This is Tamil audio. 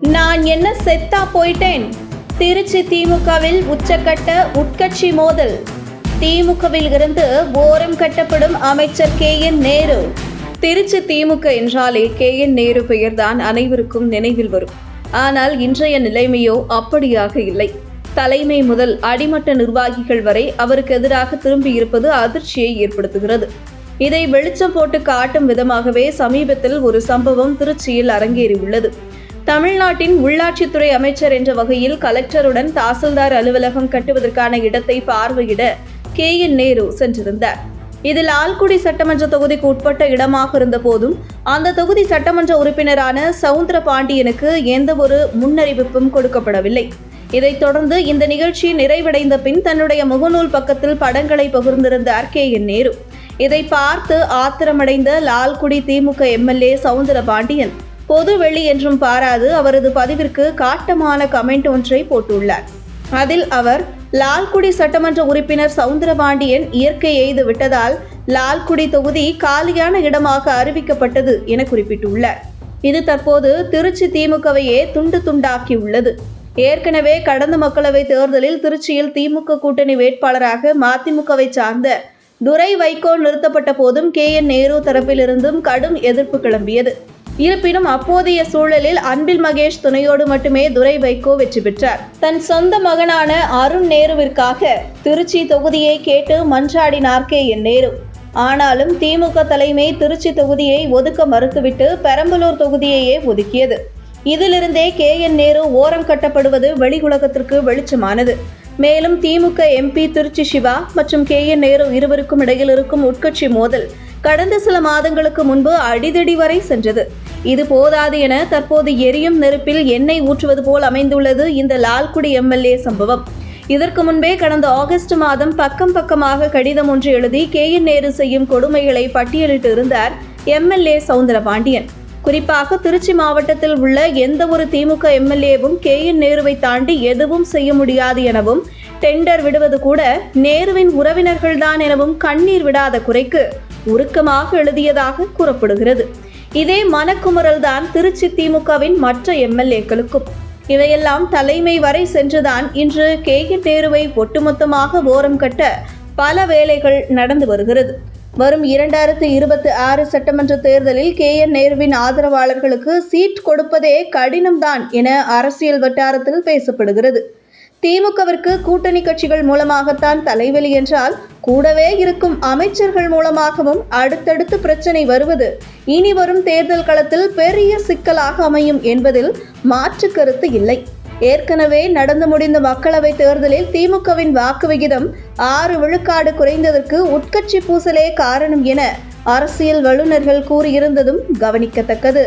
நான் என்ன செத்தா போயிட்டேன்? திருச்சி திமுகவில் உச்சக்கட்ட உட்கட்சி மோதல். திமுகவில் இருந்து ஓரம் கட்டப்படும் அமைச்சர் கே. என். நேரு. திருச்சி திமுக என்றாலே கே. என். நேரு பெயர்தான் அனைவருக்கும் நினைவில் வரும். ஆனால் இன்றைய நிலைமையோ அப்படியாக இல்லை. தலைமை முதல் அடிமட்ட நிர்வாகிகள் வரை அவருக்கு எதிராக திரும்பியிருப்பது அதிர்ச்சியை ஏற்படுத்துகிறது. இதை வெளிச்சம் போட்டு காட்டும் விதமாகவே சமீபத்தில் ஒரு சம்பவம் திருச்சியில் அரங்கேறியுள்ளது. தமிழ்நாட்டின் உள்ளாட்சித்துறை அமைச்சர் என்ற வகையில் கலெக்டருடன் தாசில்தார் அலுவலகம் கட்டுவதற்கான இடத்தை பார்வையிட கே என் நேரு சென்றிருந்தார். இது லால்குடி சட்டமன்ற தொகுதிக்கு உட்பட்ட இடமாக இருந்த போதும் அந்த தொகுதி சட்டமன்ற உறுப்பினரான சவுந்தர பாண்டியனுக்கு எந்த ஒரு முன்னறிவிப்பும் கொடுக்கப்படவில்லை. இதைத் தொடர்ந்து இந்த நிகழ்ச்சி நிறைவடைந்த பின் தன்னுடைய முகநூல் பக்கத்தில் படங்களை பகிர்ந்திருந்தார் கே என் நேரு. இதை பார்த்து ஆத்திரமடைந்த லால்குடி திமுக எம்எல்ஏ சவுந்தர பாண்டியன் பொது வெளி என்றும் பாராது அவரது பதிவிற்கு காட்டமான கமெண்ட் ஒன்றை போட்டுள்ளார். அதில் அவர் லால்குடி சட்டமன்ற உறுப்பினர் சவுந்தரபாண்டியன் இயற்கை எய்து விட்டதால் லால்குடி தொகுதி காலியான இடமாக அறிவிக்கப்பட்டது என குறிப்பிட்டுள்ளார். இது தற்போது திருச்சி திமுகவையே துண்டு துண்டாக்கியுள்ளது. ஏற்கனவே கடந்த மக்களவை தேர்தலில் திருச்சியில் திமுக கூட்டணி வேட்பாளராக மதிமுகவை சார்ந்த துரை வைகோ நிறுத்தப்பட்ட போதும் கே என் நேரு தரப்பிலிருந்தும் கடும் எதிர்ப்பு கிளம்பியது. இருப்பினும் அப்போதைய சூழலில் அன்பில் மகேஷ் துணையோடு மட்டுமே துரை வைகோ வெற்றி பெற்றார். தன் சொந்த மகனான அருண் நேருவிற்காக திருச்சி தொகுதியை கேட்டு மன்றாடினார் கே என் நேரு. ஆனாலும் திமுக தலைமை திருச்சி தொகுதியை ஒதுக்க மறுத்துவிட்டு பெரம்பலூர் தொகுதியையே ஒதுக்கியது. இதிலிருந்தே கே என் நேரு ஓரம் கட்டப்படுவது வெளியுலகத்திற்கு வெளிச்சமானது. மேலும் திமுக எம்பி திருச்சி சிவா மற்றும் கே என் நேரு இருவருக்கும் இடையில் இருக்கும் உட்கட்சி மோதல் கடந்த சில மாதங்களுக்கு முன்பு அடிதடி வரை சென்றது. இது போதாது என தற்போது எரியும் நெருப்பில் எண்ணெய் ஊற்றுவது போல் அமைந்துள்ளது இந்த லால்குடி எம்எல்ஏ சம்பவம். இதற்கு முன்பே கடந்த ஆகஸ்ட் மாதம் பக்கம் பக்கமாக கடிதம் ஒன்று எழுதி கே என் நேரு செய்யும் கொடுமைகளை பட்டியலிட்டு இருந்தார் எம்எல்ஏ சவுந்தரபாண்டியன். குறிப்பாக திருச்சி மாவட்டத்தில் உள்ள எந்த ஒரு திமுக எம்எல்ஏவும் கே என் நேருவை தாண்டி எதுவும் செய்ய முடியாது எனவும் டெண்டர் விடுவது கூட நேருவின் உறவினர்கள்தான் எனவும் கண்ணீர் விடாத குறைக்கு உருக்கமாக எழுதியதாக கூறப்படுகிறது. இதே மனக்குமுறல்தான் திருச்சி திமுகவின் மற்ற எம்எல்ஏக்களுக்கும். இவையெல்லாம் தலைமை வரை சென்றுதான் இன்று கே. கே. நேருவை ஒட்டுமொத்தமாக ஓரம் கட்ட பல வேலைகள் நடந்து வருகிறது. வரும் இரண்டாயிரத்து இருபத்தி ஆறு சட்டமன்ற தேர்தலில் கே. என். நேருவின் ஆதரவாளர்களுக்கு சீட் கொடுப்பதே கடினம்தான் என அரசியல் வட்டாரத்தில் பேசப்படுகிறது. திமுகவிற்கு கூட்டணி கட்சிகள் மூலமாகத்தான் தலைவலி என்றால் கூடவே இருக்கும் அமைச்சர்கள் மூலமாகவும் அடுத்தடுத்து பிரச்சனை வருவது. இனி வரும் தேர்தல் களத்தில் பெரிய சிக்கலாக அமையும் என்பதில் மாற்று கருத்து இல்லை. ஏற்கனவே நடந்து முடிந்த மக்களவை தேர்தலில் திமுகவின் வாக்கு விகிதம் ஆறு விழுக்காடு குறைந்ததற்கு உட்கட்சி பூசலே காரணம் என அரசியல் வல்லுநர்கள் கூறியிருந்ததும் கவனிக்கத்தக்கது.